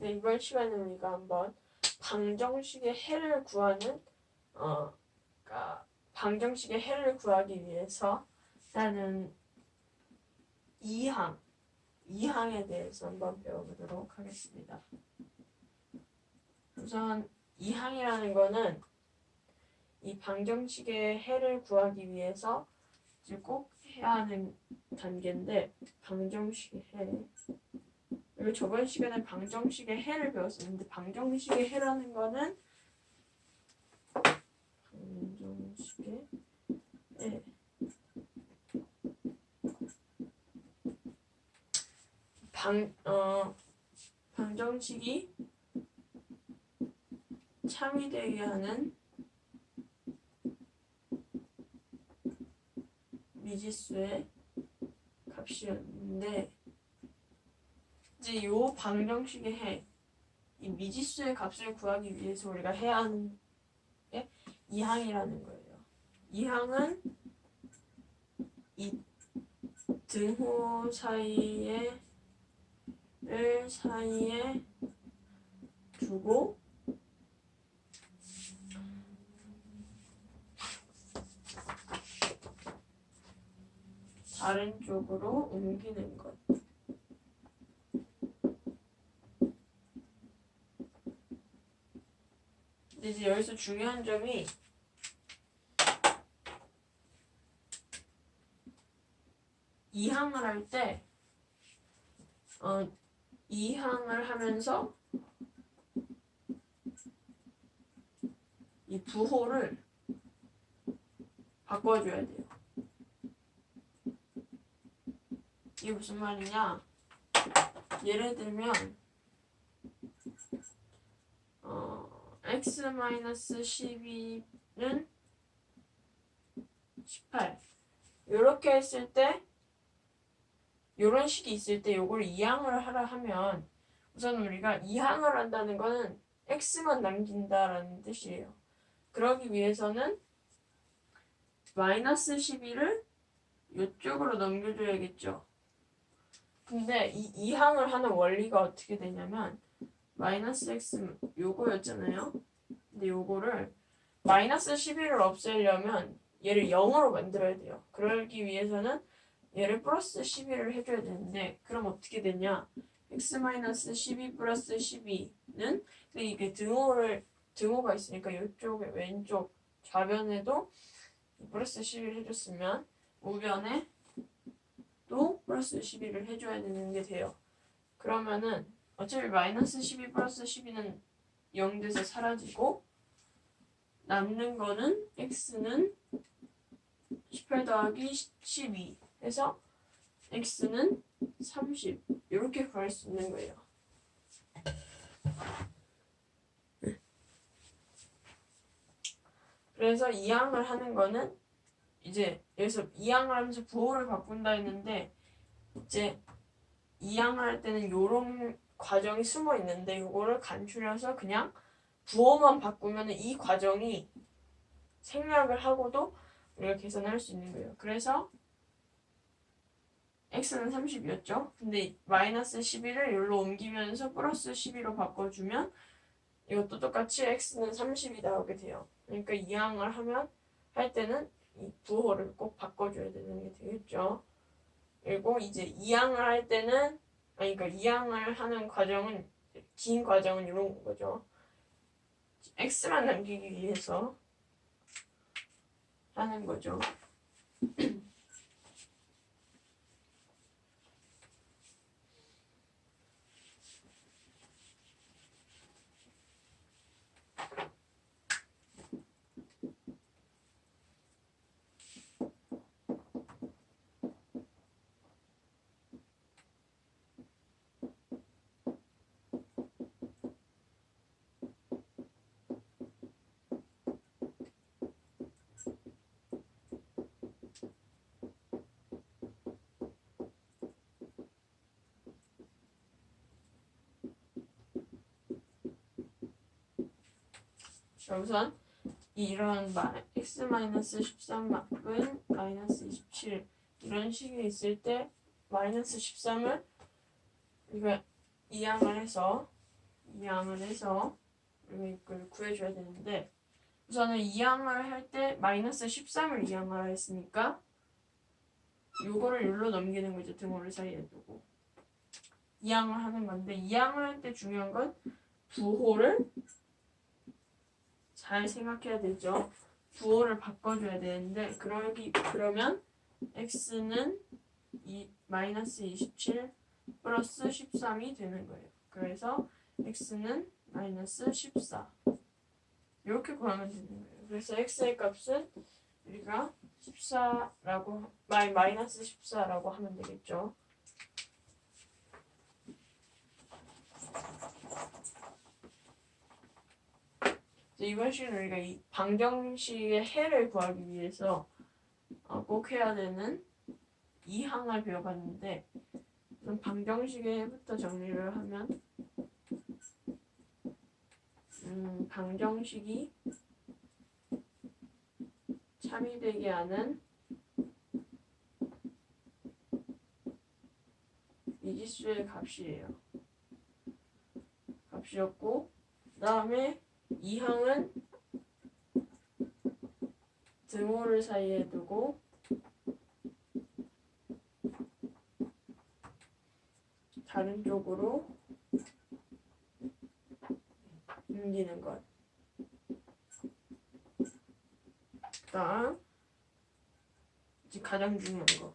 네, 이번 시간에 우리가 한번 방정식의 해를 구하는 어, 그러니까 방정식의 해를 구하기 위해서 나는 2항, 2항에 대해서 한번 배워보도록 하겠습니다. 우선 2항이라는 거는 이 방정식의 해를 구하기 위해서 꼭 해야 하는 단계인데 방정식의 해 그리고 저번 시간에 방정식의 해를 배웠었는데 방정식의 해라는 거는 방정식의 해. 방, 어, 방정식이 참이 되게 하는 미지수의 값이었는데 이제 요 방정식의 해, 이 미지수의 값을 구하기 위해서 우리가 해야 하는 게 이항이라는 거예요. 이항은 이 등호 사이에 를 사이에 두고 다른 쪽으로 옮기는 것. 근데 이제 여기서 중요한 점이 이항을 할 때, 어, 이항을 하면서 이 부호를 바꿔줘야 돼요. 이게 무슨 말이냐? 예를 들면 어, x-12는 18 이렇게 했을 때 이런 식이 있을 때 요걸 이항을 하라 하면 우선 우리가 이항을 한다는 거는 x만 남긴다라는 뜻이에요. 그러기 위해서는 마이너스 12를 이쪽으로 넘겨줘야겠죠. 근데 이 이항을 하는 원리가 어떻게 되냐면 마이너스 x 요거였잖아요. 근데 요거를 마이너스 11을 없애려면 얘를 0으로 만들어야 돼요. 그러기 위해서는 얘를 플러스 12를 해줘야 되는데 그럼 어떻게 되냐? x 마이너스 12 플러스 12는 이게 등호를 등호가 있으니까 이쪽에 왼쪽 좌변에도 플러스 11을 해줬으면 우변에 또 플러스 12를 해줘야 되는 게 돼요. 그러면은 어차피 마이너스 12 플러스 12는 0 돼서 사라지고 남는 거는 x는 18 더하기 12 해서 x는 30 이렇게 구할 수 있는 거예요. 그래서 이항을 하는 거는 이제 여기서 이항을 하면서 부호를 바꾼다 했는데 이제 이항을 할 때는 요런 과정이 숨어 있는데 요거를 간추려서 그냥 부호만 바꾸면 이 과정이 생략을 하고도 우리가 계산을 할수 있는 거예요. 그래서 x는 30이었죠. 근데 마이너스 11을 여기로 옮기면서 플러스 12로 바꿔주면 이것도 똑같이 x는 30이 나오게 돼요. 그러니까 이항을 하면 할 때는 이 부호를 꼭 바꿔줘야 되는 게 되겠죠. 그리고 이제 이항을 할 때는 아니 그러니까 이항을 하는 과정은 긴 과정은 이런 거죠. X만 남기기 위해서 하는 거죠. 자, 우선 이런 마, x 마이너스 13 만큼 마이너스 27 이런 식이 있을 때 마이너스 13을 우리가 이항을 해서 이항을 해서 이걸 구해줘야 되는데 우선은 이항을 할 때 마이너스 13을 이항하라 했으니까 요거를 율로 넘기는 거죠 등호를 사이에 두고. 이항을 하는 건데 이항을 할 때 중요한 건 부호를 잘 생각해야 되죠 부호를 바꿔줘야 되는데 그러기 그러면 x는 이 마이너스 27 플러스 13이 되는 거예요. 그래서 x는 마이너스 14 이렇게 구하면 되는 거예요. 그래서 x의 값은 우리가 14라고 마이 마이너스 14라고 하면 되겠죠. 이번 시간에 우리가 이 방정식의 해를 구하기 위해서 어, 꼭 해야 되는 이 항을 배워봤는데 우선 방정식의 해부터 정리를 하면 음, 방정식이 참이 되게 하는 미지수의 값이에요. 값이었고 그 다음에 이 항은 등호를 사이에 두고 다른 쪽으로 옮기는 것. 그다음 이제 가장 중요한 거.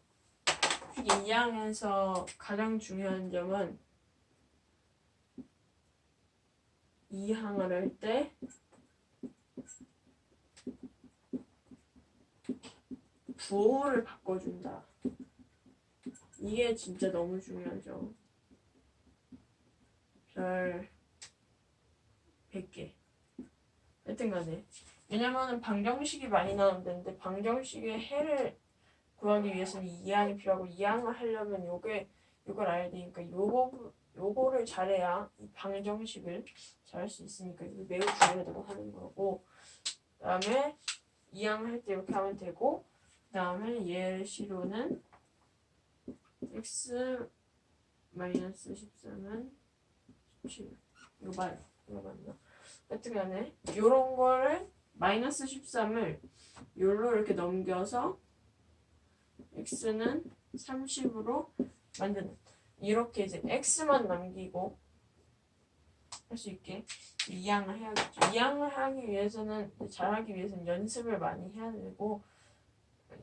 이 항에서 가장 중요한 점은 이 항을 할 때 부호를 바꿔준다. 이게 진짜 너무 중요하죠. 별 100개. 하여튼 간에. 왜냐면은 방정식이 많이 나오는데 방정식의 해를 구하기 위해서는 이항이 필요하고 이항을 하려면 요게 요걸 알아야 되니까 요거 요거를 잘해야 이 방정식을 잘 할 수 있으니까 이거 매우 중요하다고 하는 거고 그 다음에 이항을 할때 이렇게 하면 되고 그 다음에 예시로는 x 마이너스 13은 17 이거 봐요. 이거 맞나? 하여튼 간에 요런 거를 마이너스 13을 요로 이렇게 넘겨서 x는 30으로 만드는 이렇게 이제 x만 남기고 할 수 있게 이항을 해야겠죠. 이항을 하기 위해서는 잘하기 위해서는 연습을 많이 해야 되고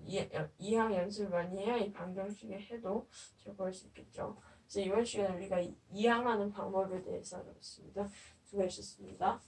이, 이항 연습을 많이 해야 이 방정식의 해도 잘 구할 수 있겠죠. 그래서 이번 시간에 우리가 이- 이항하는 방법에 대해서 알아봤습니다. 수고하셨습니다.